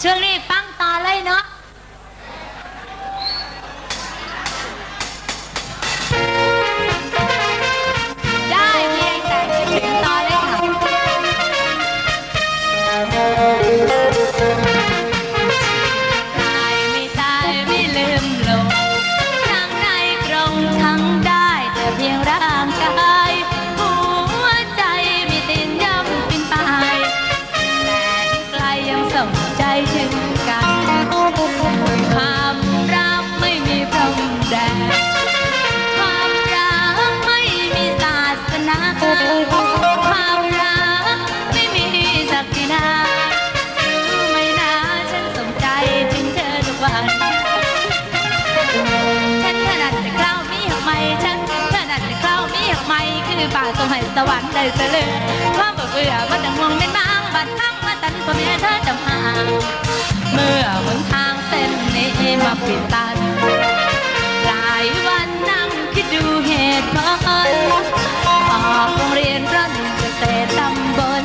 เชอรี่ปั้งตาเลยเนาะ คือป่าสมัยสวรรค์ได้เสลยอว่าบ่เบื่อว่าแตงวงเป็นบางบัดทั้งมาตันพ่อแม่เธอจำหาเมื่อมึทางเส้นนี้มาปิดตันหลายวันนั่งคิดดูเหตุผลออกโรงเรียนรันเกษตรตำบล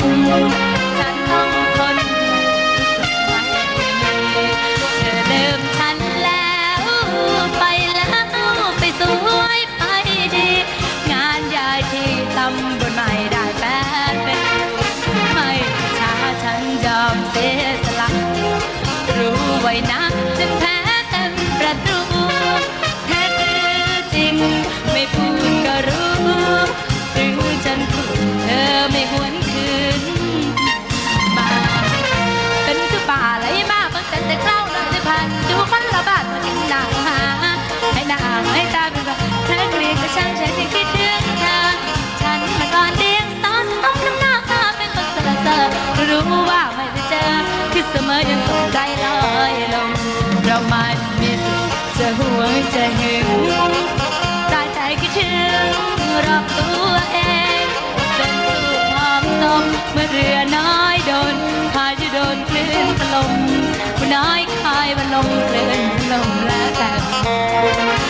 น้อยคายบันลมเพลินลมแล้วแต่